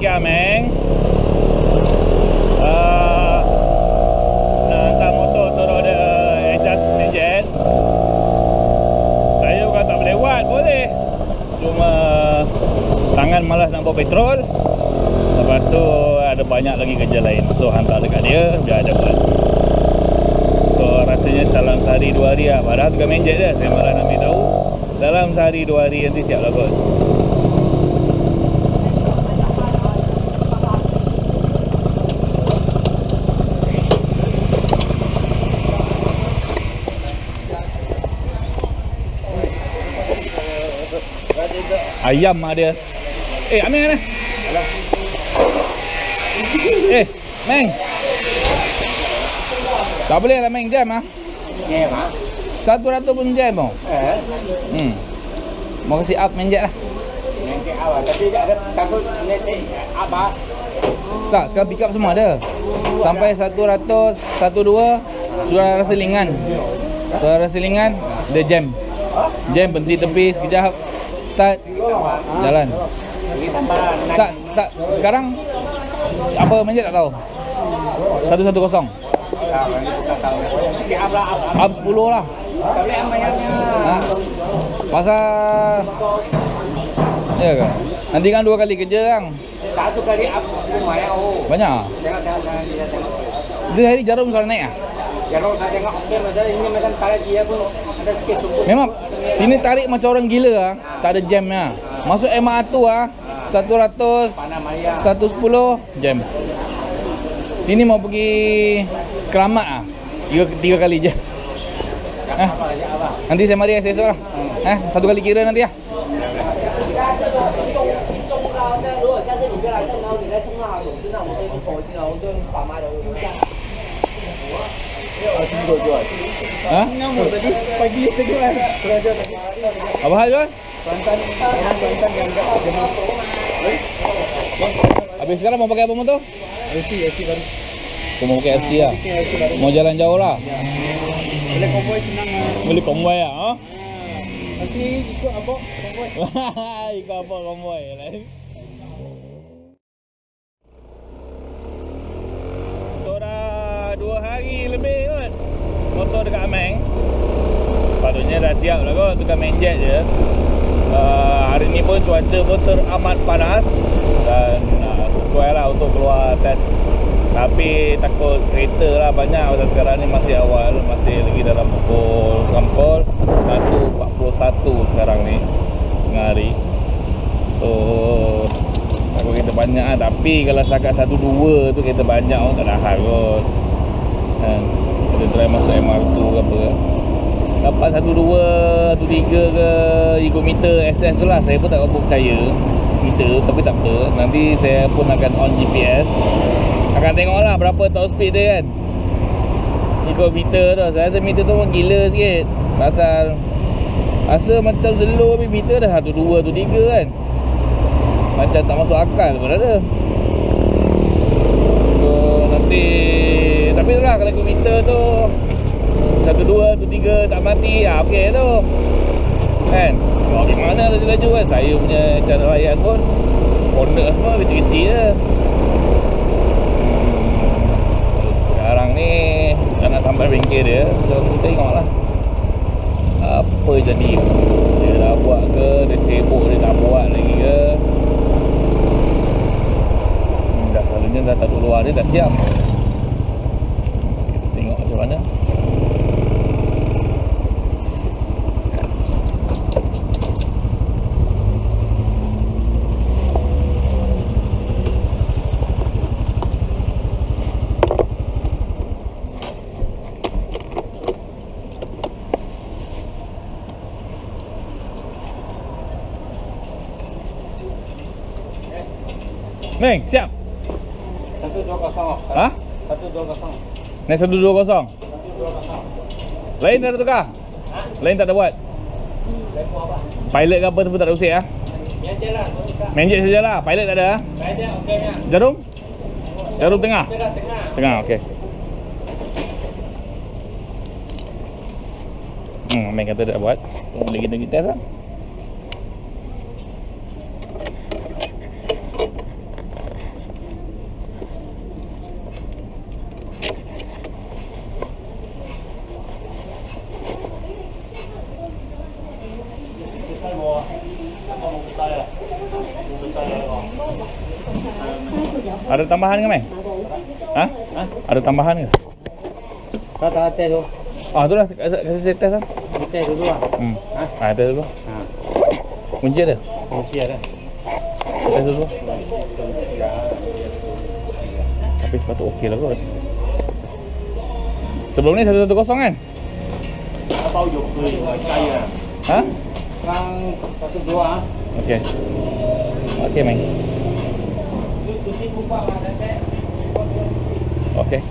dia boleh buat, boleh. Cuma Tangan malas nak bawa petrol. Lepas tu ada banyak lagi kerja lain. So hantar dekat dia, biar ada buat. So rasanya dalam sehari dua hari lah. Padahal tukar menjet je, saya malah nak ambil tahu. Dalam sehari dua hari nanti siap lah kot Ayam ada. Eh, Aming mana? Eh, Meng. Tak boleh lah Meng jam ah. Jam ah. Satu ratus pun jam tau. Eh. Hmm. Mau kasih up menjet lah. Nanti awal tapi ada takut nanti apa? Tak, sekarang pick up semua ada. Sampai 100, 12 sudah rasa lingan. Sudah rasa lingan, dia jam. Jam berhenti tepi sekejap. Start jalan. Tak, tak sekarang apa menjet tak tahu. 110. Ah, nanti bukan. Up 10 lah. Ha? Pasal Ya ke? Nanti kan dua kali kerja kan? Satu kali up lumayan oh. Banyak? Jangan dia. Itu hari jarum soal naik ah? Kalau saya tengok okey macam ini macam tarik dia pun. Memang sini tarik macam orang gila ah. Tak ada jamnya. Masuk MR tu ah 100 Panah Maya. 110 jam. Sini mau pergi Keramat ah. Tiga, tiga kali je. Apa? nanti saya mari esok lah. Eh, satu kali kira nanti ah. 如 Ha? Ngamuk tadi pagi tadi kan. Kerja tadi. Apa hal Jon? Santan. Santan yang enggak Habis sekarang mau pakai apa motor? RC, RC baru. Kau mau pakai RC ya? Ah, ah? Mau jalan jauh lah. Ya. Beli konvoi senang. Beli konvoi ya? Ah, ha? Nanti ikut apa? konvoi. ikut apa konvoy? dua hari lebih kot. Motor dekat Ameng. Patutnya dah siap lah kot Tukar main jet je. Uh, Hari ni pun cuaca pun teramat panas Dan uh, sesuai lah untuk keluar test. Tapi takut kereta lah banyak Pasal sekarang ni masih awal Masih lagi dalam pukul Sampul 1.41 sekarang ni Tengah hari. So Takut kereta banyak lah. Tapi kalau setakat 1-2 tu kereta banyak pun tak ada hal kot. Kan? Kita try masuk MR2 ke apa ke Dapat 1-2, 1-3 ke Ikut meter SS tu lah. Saya pun tak percaya Meter tapi tak apa. Nanti saya pun akan on GPS Akan tengok lah berapa top speed dia kan. Ikut meter tu. Saya rasa meter tu pun gila sikit. Pasal Rasa macam slow tapi meter dah 1-2, 1-3 kan. Macam tak masuk akal pun ada So nanti Tapi tu lah kalau kilometer tu. Satu dua, satu tiga tak mati. Ah okey tu. Kan? Bawa pergi mana laju-laju kan? Saya punya cara layan pun Honda semua kecil-kecil je. Hmm, Sekarang ni Dah nak sampai bengkel dia. So kita tengok lah Apa jadi? Dia dah buat ke? Dia sibuk dia tak buat lagi ke? Hmm, dah selalunya dah taruh luar dia dah siap macam mana Neng, siap? Satu dua kosong. Ha? Satu dua kosong. Naik 120 Satu dua kosong. Lain tak ada tukar? Ha? Lain tak ada buat? Pilot ke apa tu pun tak ada usik ah. Lah. tak usah. Main jet sajalah, pilot tak ada ah. Okeynya. Jarum? Jarum tengah? Tengah tengah. Tengah, okey. Hmm, main kata tak buat. Boleh kita pergi test lah. Ada tambahan ke, Mai? Ha? Ha? Ada tambahan ke? Kau tak test tu. Ah, tu lah. Kasih saya test lah. Test dulu lah. Hmm. Ha? Ah, test dulu. Ha. Kunci ada? Kunci ada. Test dulu. Tapi sepatu okey lah kot. Sebelum ni 110 kan? Apa ujuk tu? Ha? Sekarang satu dua. ah. Okey. Okey, Mai. Okey.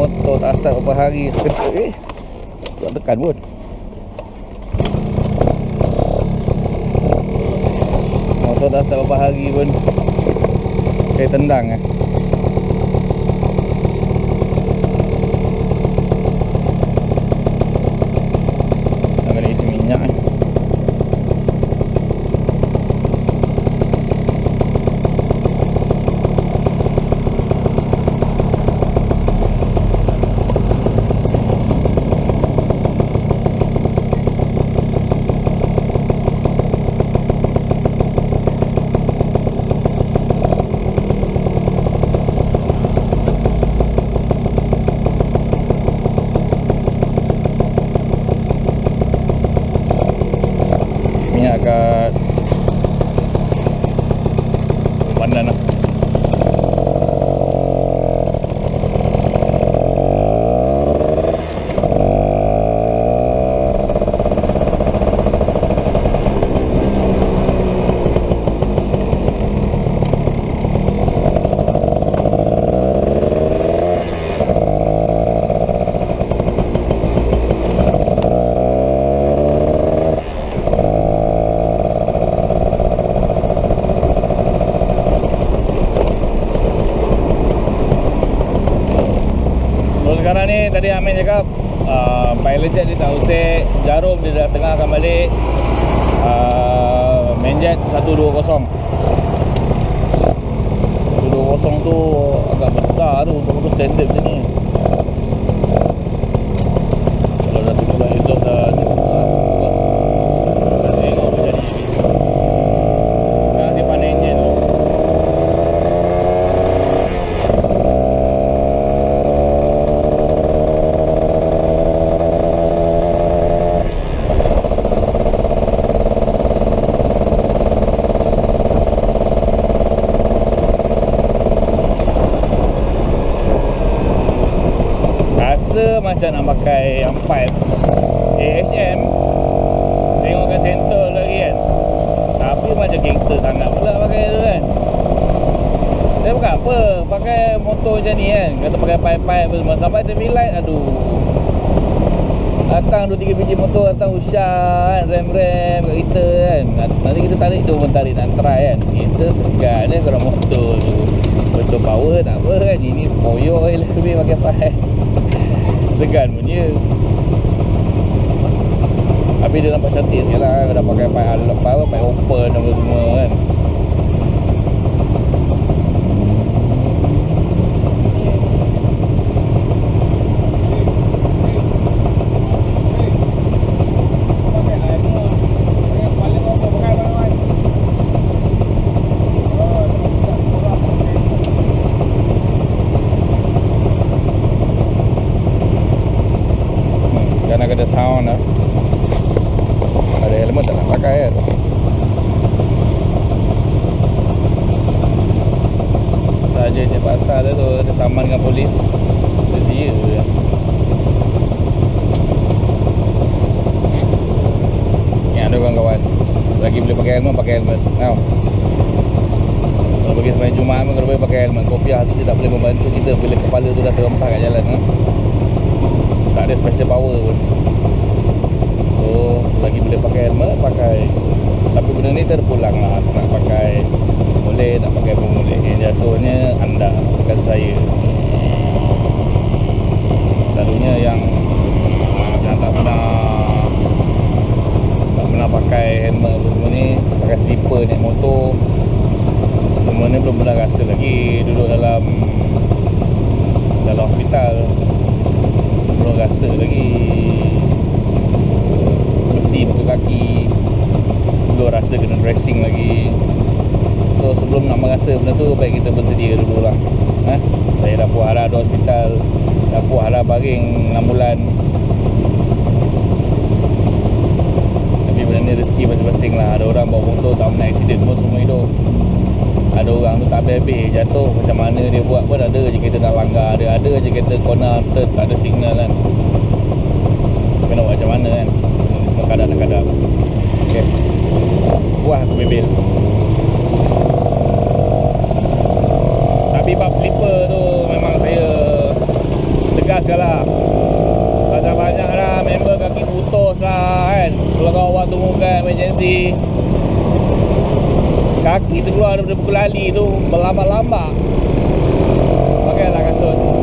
Motor tak start berapa hari seketika eh. Tak tekan pun. Motor tak start berapa hari pun. Saya tendang eh. Nak kena isi minyak eh. Isi minyak kat Pandan lah So sekarang ni tadi Amin cakap uh, Pilot jet dia tak usik Jarum dia dah tengah akan balik uh, Main jet 120 120 tu agak besar tu Untuk standard macam ni Kalau dah tengok dah exhaust dah ni Dah tengok apa jadi ni Sekarang dia pandai enjin tu Rasa macam nak pakai yang pipe. AHM Tengok kat center lagi kan. Tapi macam gangster sangat pula pakai tu kan. Saya bukan apa? Pakai motor macam ni kan. Kata pakai pipe-pipe semua. Sampai traffic light aduh. Datang 2-3 biji motor Datang usah kan. Rem-rem kat kita kan. Nanti kita tarik tu pun tarik nak try kan. Kita segan je kalau motor tu. Betul power tak apa kan. Ini poyo je lebih pakai pipe Segan pun. Dia Habis dia nampak cantik sikit lah Kalau dah pakai pipe alok power Pipe open apa semua kan Hmm, Jangan ada sound lah Ada helmet tak nak pakai kan Saja je pasal tu Ada saman dengan polis. Dia Yang ada kawan-kawan? Lagi boleh pakai helmet Pakai helmet. Tau Kalau pergi sembahyang Jumaat pun Kalau boleh pakai helmet. Kopiah tu tak boleh membantu kita. Bila kepala tu dah terempak kat jalan ha? Tak ada special power pun. So lagi boleh pakai helmet Pakai Tapi benda ni terpulang lah. Nak pakai Boleh nak pakai pun boleh. Yang jatuhnya anda Bukan saya. Selalunya yang Yang tak pernah Tak pernah pakai helmet semua ni Pakai slipper naik motor Semua ni belum pernah rasa lagi Duduk dalam Dalam hospital. Belum rasa lagi Besi masuk kaki Belum rasa kena dressing lagi. So sebelum nak merasa benda tu Baik kita bersedia dulu lah. Ha? Saya dah puas harap di hospital Dah puas harap baring 6 bulan. Tapi benda ni rezeki masing-masing lah. Ada orang bawa motor tak pernah accident pun semua hidup. Ada orang tu tak habis-habis jatuh. Macam mana dia buat pun ada je kita nak langgar. Dia ada je kita corner turn tak ada signal kan. Kena buat macam mana kan? Semua kadang dan kadang ok puas aku bebel tapi bab slipper tu memang saya tegaskan lah. Banyak-banyak lah member kaki putus lah kan? Kalau kau awak temukan emergency. Kaki tu keluar daripada buku lali tu Berlambak-lambak. Pakailah kasut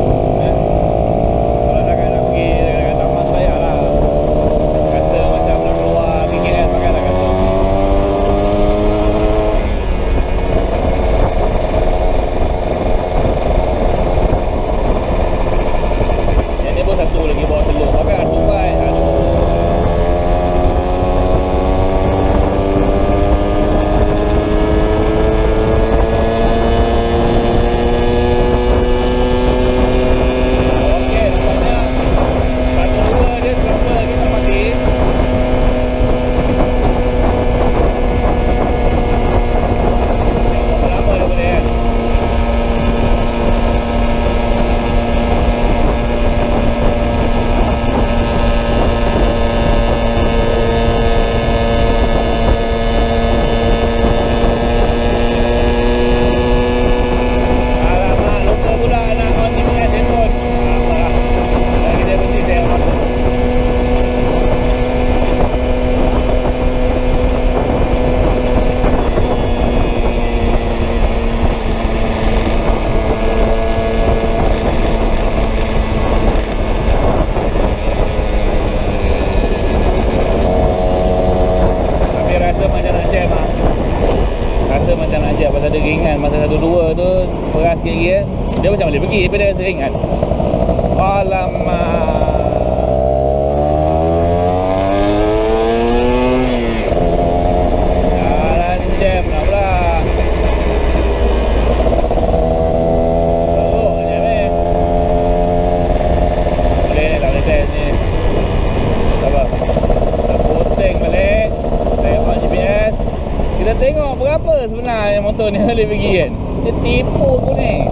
kan Dia tipu aku ni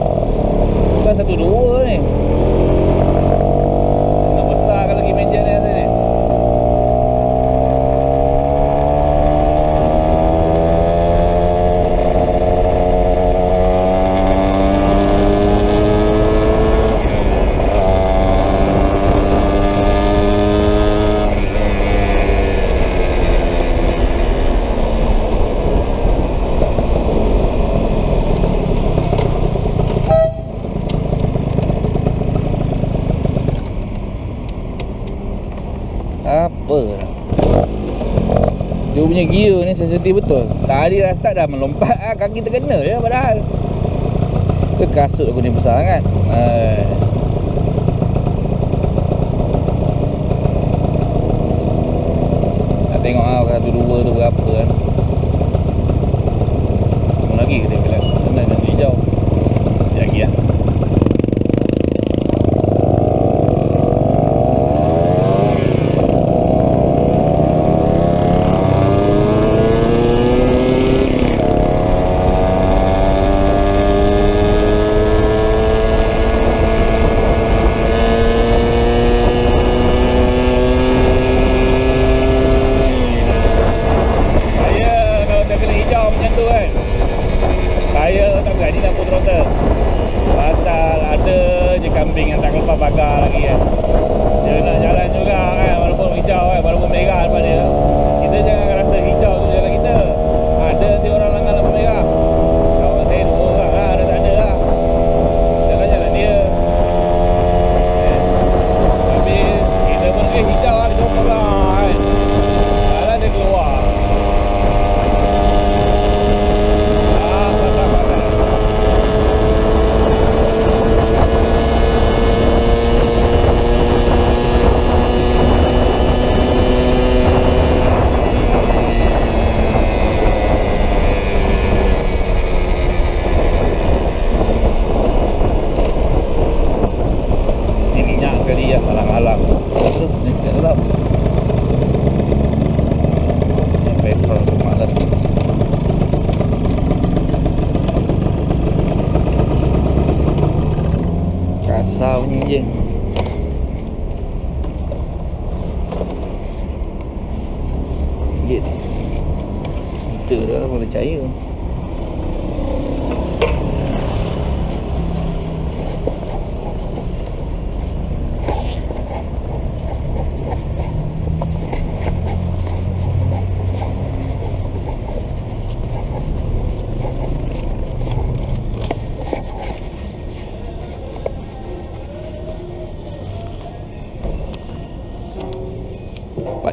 Bukan satu dua ni Nak besarkan lagi meja ni rasa ni Apa dah Dia punya gear ni sensitif betul. Tadi dah start dah melompat ah, Kaki terkena je padahal. Ke kasut aku ni besar sangat. Nak tengok lah satu dua tu berapa kan. Lagi kita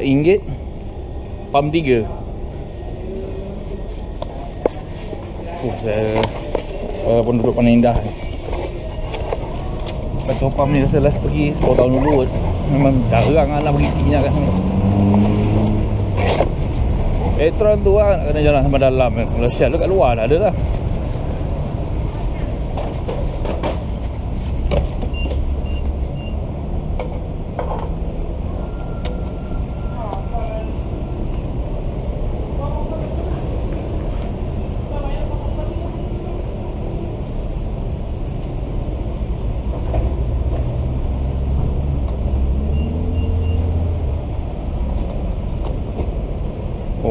RM4 Pam 3 Oh saya Walaupun duduk paling indah Petrol pump ni rasa last pergi 10 tahun dulu. Memang jarang lah nak pergi minyak kat sini Petron tu lah nak kena jalan sampai dalam. Kalau Shell tu kat luar dah ada lah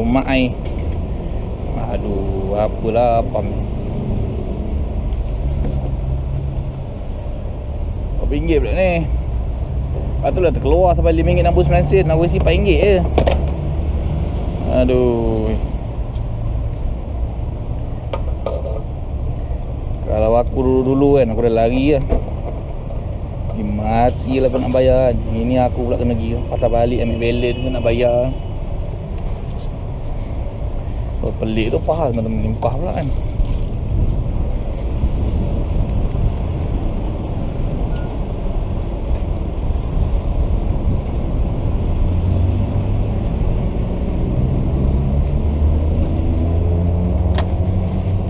Mak ai. Aduh, apalah pam. Berapa ringgit pula ni? Patutlah terkeluar sampai RM5.69 sen. Nak isi RM4 je. Aduh. Kalau aku dulu-dulu kan aku dah lari lah. Mati lah aku nak bayar. Ini aku pula kena pergi patah balik ambil balance nak bayar. Pelik tu faham teman-teman melimpah pula kan.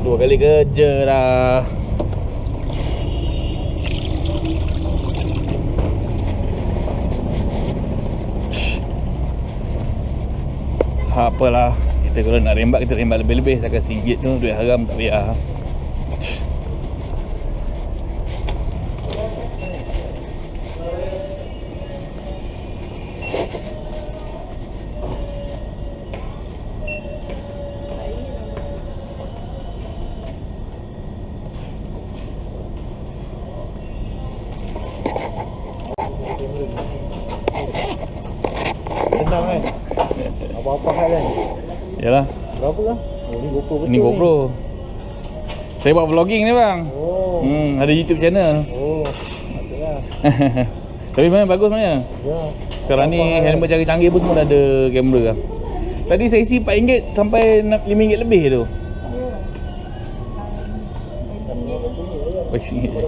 Dua kali kerja dah. Apalah kita kalau nak rembat kita rembat lebih-lebih. Takkan RM1 tu duit haram tak payah Senang kan? Apa-apa hal kan? Yalah Berapa lah? Oh ni GoPro betul Ini GoPro Saya buat vlogging ni bang. Oh. hmm, Ada YouTube channel Oh. Patutlah. Tapi memang bagus sebenarnya Ya. Sekarang ni hal. handphone canggih-canggih pun semua dah ada kamera lah Tadi saya isi RM4 sampai RM5 lebih tu RM5 je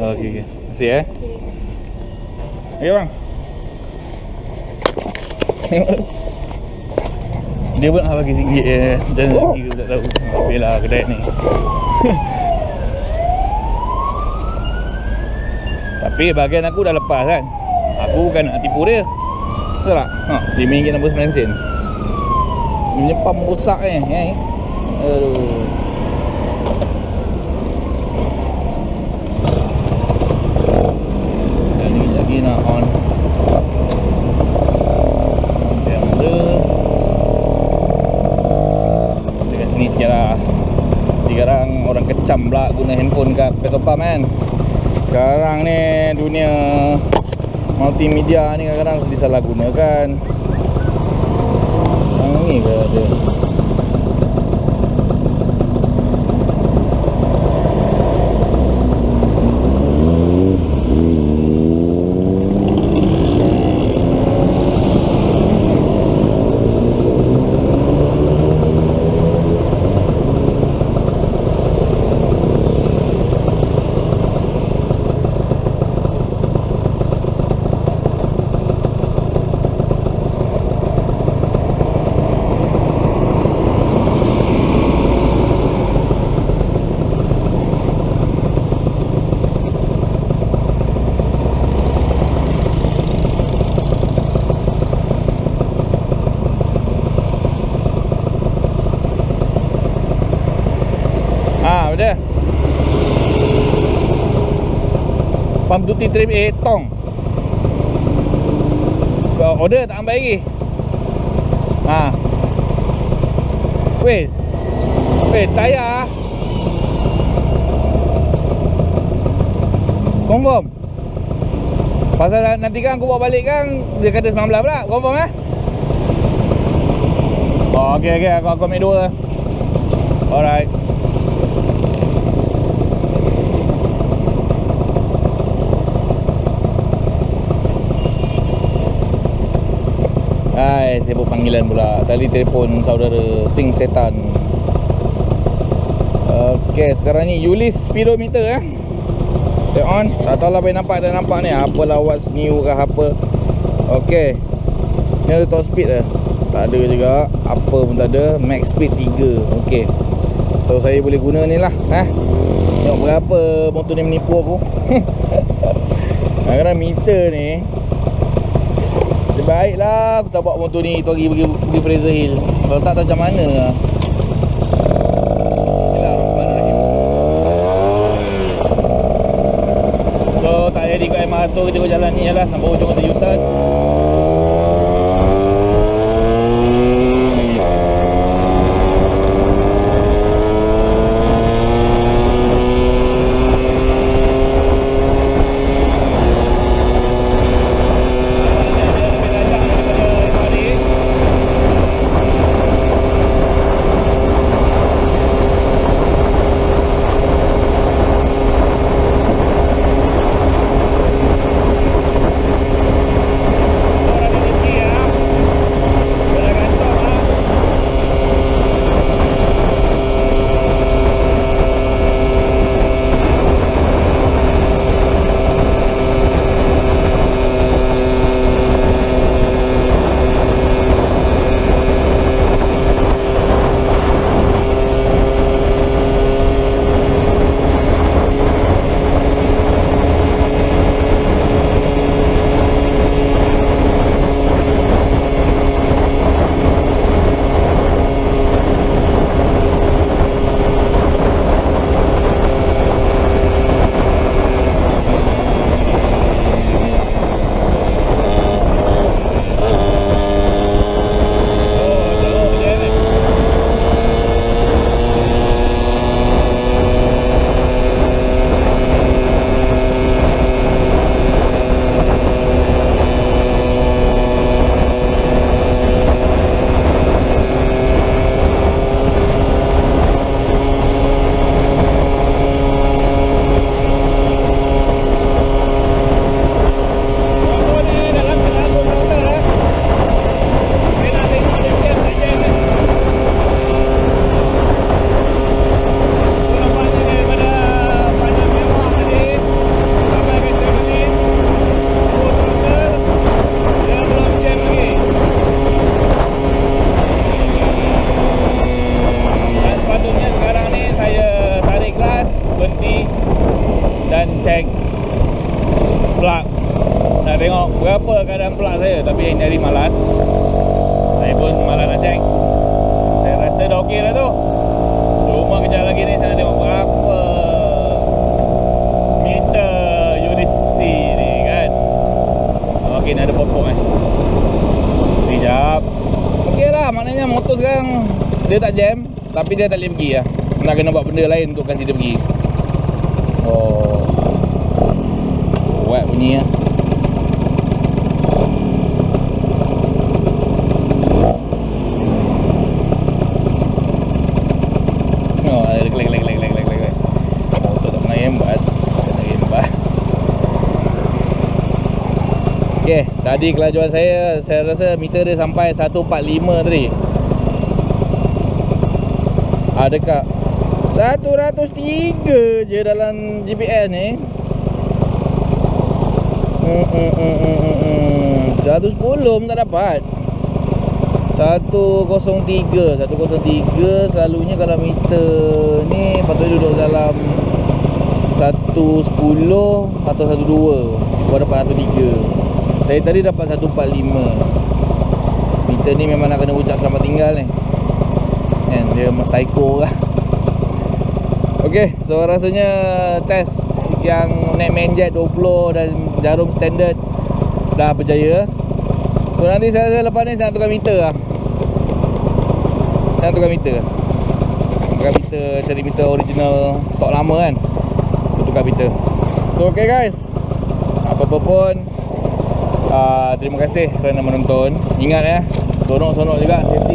Oh, Okey okey. Terima kasih eh. Okey bang. Dia pun nak bagi RM1 je. Macam mana nak kira tak tahu. Habis lah kedai ni. Tapi bahagian aku dah lepas kan. Aku bukan nak tipu dia. Betul tak? Ha, RM5.69 sen. Menyepam rosak ni. Eh. Aduh. Dan ni lagi nak on On kamera Dekat sini sikit lah Sekarang orang kecam pula guna handphone kat petrol pump kan Sekarang ni dunia Multimedia ni kadang-kadang disalahgunakan Yang ni ke ada Ha, betul. Pump duty trim A tong. Sebab order tak sampai lagi. Ha. Wait Wait tayar Confirm. Pasal nanti kan aku bawa balik kan Dia kata 19 pula. Confirm eh? Oh ok ok aku, aku ambil dua. Alright Hai, sibuk panggilan pula. Tadi telefon saudara Sing Setan. Okey, sekarang ni Yulis speedometer eh. Turn on Tak tahu lah boleh nampak tak nampak ni. Apalah what's new ke apa. Okey. Sini ada top speed dah Tak ada juga. Apa pun tak ada. Max speed 3 Okey. So saya boleh guna ni lah eh? Tengok berapa motor ni menipu aku. Kadang-kadang meter ni Sebaiklah aku tak bawa motor ni Tu hari pergi, pergi Fraser Hill. Kalau tak tahu macam mana lah. So tak jadi kat MR tu Kita jalan ni je lah Sampai ujung Tapi dia tak boleh pergi lah Nak kena buat benda lain untuk kasih dia pergi. Oh. Wet bunyi lah Oh, rembat. Okey, tadi kelajuan saya saya rasa meter dia sampai 145 tadi. Ada dekat 103 je dalam GPS ni. Hmm, hmm, hmm, hmm, hmm, hmm. 110 pun tak dapat. 103 103 selalunya kalau meter ni patutnya duduk dalam 110 atau 12 Baru dapat 103 Saya tadi dapat 145 Meter ni memang nak kena ucap selamat tinggal ni Kan dia psycho lah. Okay so rasanya test yang naik main jet 20 dan jarum standard dah berjaya. So nanti saya rasa lepas ni saya nak tukar meter lah. Saya nak tukar meter. Tukar meter cari meter original stok lama kan. Untuk tukar meter. So okay guys. Apa-apa pun uh, Terima kasih kerana menonton. Ingat ya Sonok-sonok juga. safety